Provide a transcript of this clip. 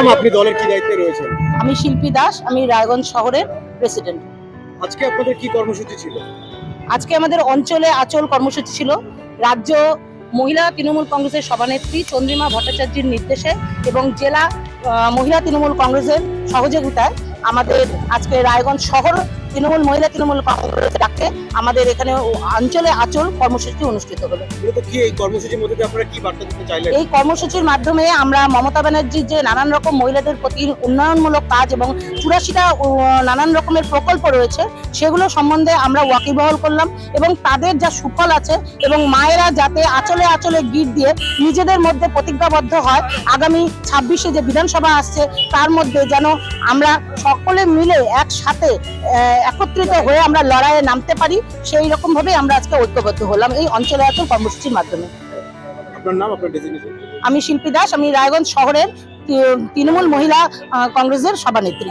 নাম আপনি দলের কি দায়িত্বে রয়েছেন? আমি শিল্পী দাস আমি রায়গঞ্জ শহরের প্রেসিডেন্ট আজকে আপনাদের কি কর্মসূচি ছিল? আজকে আমাদের অঞ্চলে আচল কর্মসূচি ছিল রাজ্য মহিলা তৃণমূল কংগ্রেসের সভানেত্রী চন্দ্রিমা ভট্টাচার্যের নির্দেশে এবং জেলা মহিলা তৃণমূল কংগ্রেসের সহযোগিতায় আমাদের আজকে রায়গঞ্জ শহর তৃণমূল মহিলা তৃণমূল কংগ্রেস ডাকে আমাদের এখানে অঞ্চলে আচল কর্মসূচি অনুষ্ঠিত হলো এই কর্মসূচির মধ্যে আপনারা কি বার্তা দিতে চাইলেন? এই কর্মসূচির মাধ্যমে আমরা মমতা ব্যানার্জির যে নানান রকম মহিলাদের প্রতি উন্নয়নমূলক কাজ এবং চুরাশিটা নানান রকমের প্রকল্প রয়েছে সেগুলো সম্বন্ধে আমরা ওয়াকিবহল করলাম এবং তাদের যা সুফল আছে এবং মায়েরা যাতে আচলে আচলে গিট দিয়ে নিজেদের মধ্যে প্রতিজ্ঞাবদ্ধ হয় আগামী ছাব্বিশে যে বিধানসভা আসছে তার মধ্যে যেন আমরা সকলে মিলে একসাথে একত্রিত হয়ে আমরা লড়াইয়ে নামতে পারি সেই রকম ভাবে আমরা আজকে ঐক্যবদ্ধ হলাম এই অঞ্চলে আচল কর্মসূচির মাধ্যমে। আমি শিল্পী দাস আমি রায়গঞ্জ শহরের তৃণমূল মহিলা কংগ্রেসের সভানেত্রী।